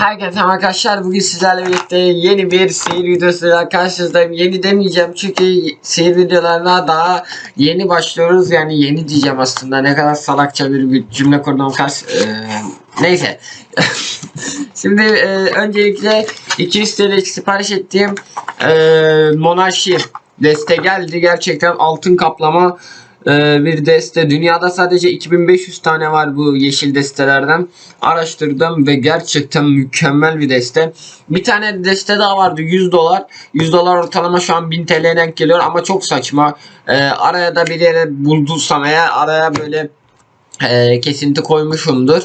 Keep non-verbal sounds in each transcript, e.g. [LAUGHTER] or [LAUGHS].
Herkese arkadaşlar bugün sizlerle birlikte yeni bir seyir videosuyla karşınızdayım. Yeni demeyeceğim çünkü seyir videolarına daha yeni başlıyoruz. Yani yeni diyeceğim aslında ne kadar salakça bir cümle kurdum karşı. Ee, neyse. [LAUGHS] Şimdi e, öncelikle 200 TL sipariş ettiğim e, monarşi deste geldi. Gerçekten altın kaplama bir deste. Dünyada sadece 2500 tane var bu yeşil destelerden. Araştırdım ve gerçekten mükemmel bir deste. Bir tane deste daha vardı 100 dolar. 100 dolar ortalama şu an 1000 TL'ye denk geliyor ama çok saçma. E, araya da bir yere buldursam eğer araya böyle e, kesinti koymuşumdur.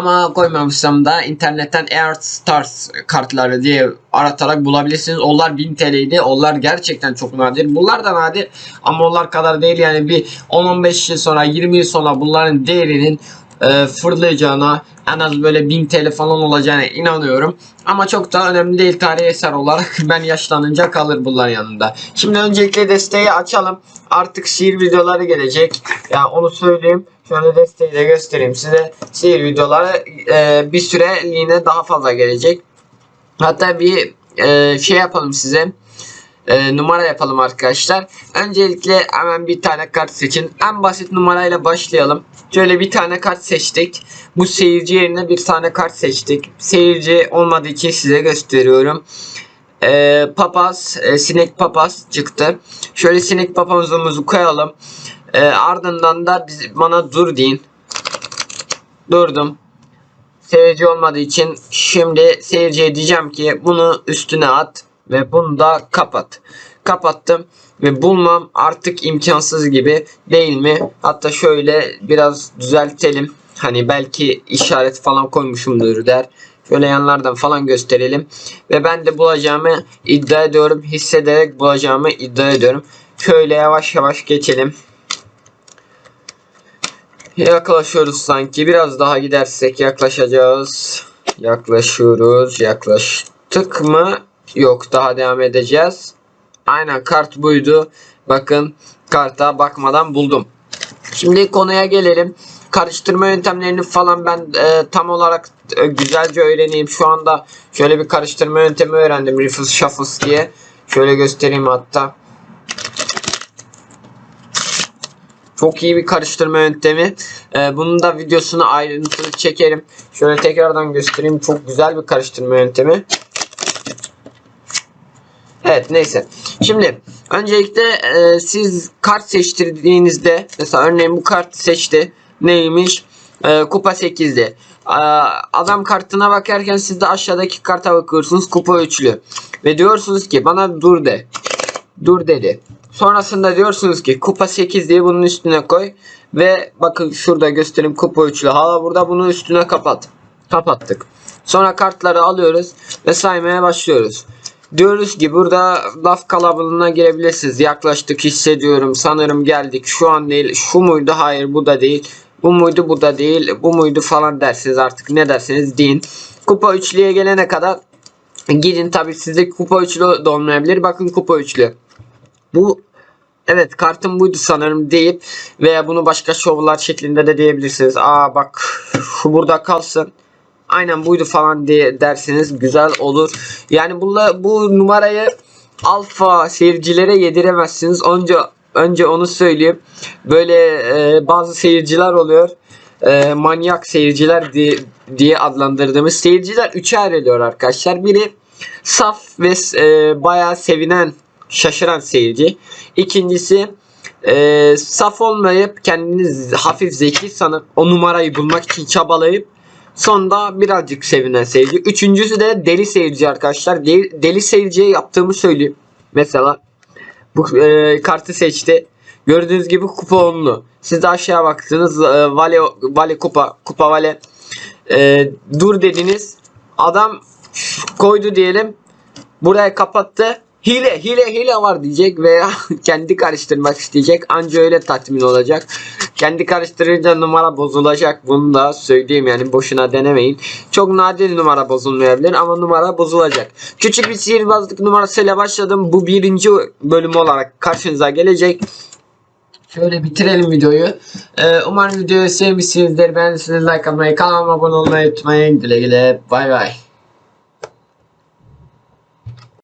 Ama koymamışsam da internetten Air Stars kartları diye aratarak bulabilirsiniz. Onlar 1000 TL'ydi. Onlar gerçekten çok nadir. Bunlar da nadir ama onlar kadar değil. Yani bir 10-15 yıl sonra 20 yıl sonra bunların değerinin e, fırlayacağına en az böyle 1000 TL falan olacağına inanıyorum. Ama çok da önemli değil tarihi eser olarak [LAUGHS] ben yaşlanınca kalır bunların yanında. Şimdi öncelikle desteği açalım. Artık şiir videoları gelecek. Yani onu söyleyeyim. Şöyle desteği de göstereyim size. Şiir videoları e, bir süreliğine daha fazla gelecek. Hatta bir e, şey yapalım size. E, numara yapalım arkadaşlar. Öncelikle hemen bir tane kart seçin. En basit numarayla başlayalım. Şöyle bir tane kart seçtik. Bu seyirci yerine bir tane kart seçtik. Seyirci olmadığı için size gösteriyorum. E, papaz, e, sinek papaz çıktı. Şöyle sinek papazımızı koyalım. E, ardından da biz, bana dur deyin. Durdum. Seyirci olmadığı için şimdi seyirciye diyeceğim ki bunu üstüne at ve bunu da kapat. Kapattım ve bulmam artık imkansız gibi değil mi? Hatta şöyle biraz düzeltelim. Hani belki işaret falan koymuşumdur der. Şöyle yanlardan falan gösterelim. Ve ben de bulacağımı iddia ediyorum. Hissederek bulacağımı iddia ediyorum. Şöyle yavaş yavaş geçelim. Yaklaşıyoruz sanki. Biraz daha gidersek yaklaşacağız. Yaklaşıyoruz. Yaklaştık mı? Yok daha devam edeceğiz. Aynen kart buydu. Bakın karta bakmadan buldum. Şimdi konuya gelelim. Karıştırma yöntemlerini falan ben e, tam olarak e, güzelce öğreneyim. Şu anda şöyle bir karıştırma yöntemi öğrendim. Riffles Shuffles diye. Şöyle göstereyim hatta. Çok iyi bir karıştırma yöntemi. Ee, bunun da videosunu ayrıntılı çekerim. Şöyle tekrardan göstereyim. Çok güzel bir karıştırma yöntemi. Evet neyse. Şimdi öncelikle e, siz kart seçtirdiğinizde mesela örneğin bu kart seçti. Neymiş? E, kupa 8'de. E, adam kartına bakarken siz de aşağıdaki karta bakıyorsunuz. Kupa üçlü. Ve diyorsunuz ki bana dur de. Dur dedi. Sonrasında diyorsunuz ki kupa 8 diye bunun üstüne koy. Ve bakın şurada göstereyim kupa üçlü. Hala burada bunu üstüne kapat. Kapattık. Sonra kartları alıyoruz ve saymaya başlıyoruz. Diyoruz ki burada laf kalabalığına girebilirsiniz. Yaklaştık hissediyorum. Sanırım geldik. Şu an değil. Şu muydu? Hayır bu da değil. Bu muydu? Bu da değil. Bu muydu falan dersiniz artık. Ne derseniz deyin. Kupa üçlüye gelene kadar gidin. Tabi sizde kupa üçlü de olmayabilir. Bakın kupa üçlü. Bu evet kartım buydu sanırım deyip veya bunu başka şovlar şeklinde de diyebilirsiniz. Aa bak şu burada kalsın. Aynen buydu falan diye derseniz güzel olur. Yani bunla, bu numarayı alfa seyircilere yediremezsiniz. Önce önce onu söyleyeyim. Böyle e, bazı seyirciler oluyor. E, manyak seyirciler diye, diye adlandırdığımız seyirciler üçe ayrılıyor arkadaşlar. Biri saf ve e, bayağı sevinen şaşıran seyirci. İkincisi e, saf olmayıp kendiniz hafif zeki sanıp o numarayı bulmak için çabalayıp Sonda birazcık sevinen seyirci. Üçüncüsü de deli seyirci arkadaşlar. Deli, deli seyirciye yaptığımı söyleyeyim. Mesela bu e, kartı seçti. Gördüğünüz gibi kupa onlu. Siz de aşağı baktınız. E, vale, vale kupa. Kupa vale. E, dur dediniz. Adam koydu diyelim. Buraya kapattı. Hile hile hile var diyecek veya [LAUGHS] kendi karıştırmak isteyecek. Anca öyle tatmin olacak. Kendi karıştırınca numara bozulacak. Bunu da söyleyeyim yani boşuna denemeyin. Çok nadir numara bozulmayabilir ama numara bozulacak. Küçük bir sihirbazlık numarasıyla başladım. Bu birinci bölüm olarak karşınıza gelecek. Şöyle bitirelim videoyu. Ee, umarım videoyu sevmişsinizdir. Beğendiyseniz like atmayı, kanalıma abone olmayı unutmayın. Güle güle. Bay bay.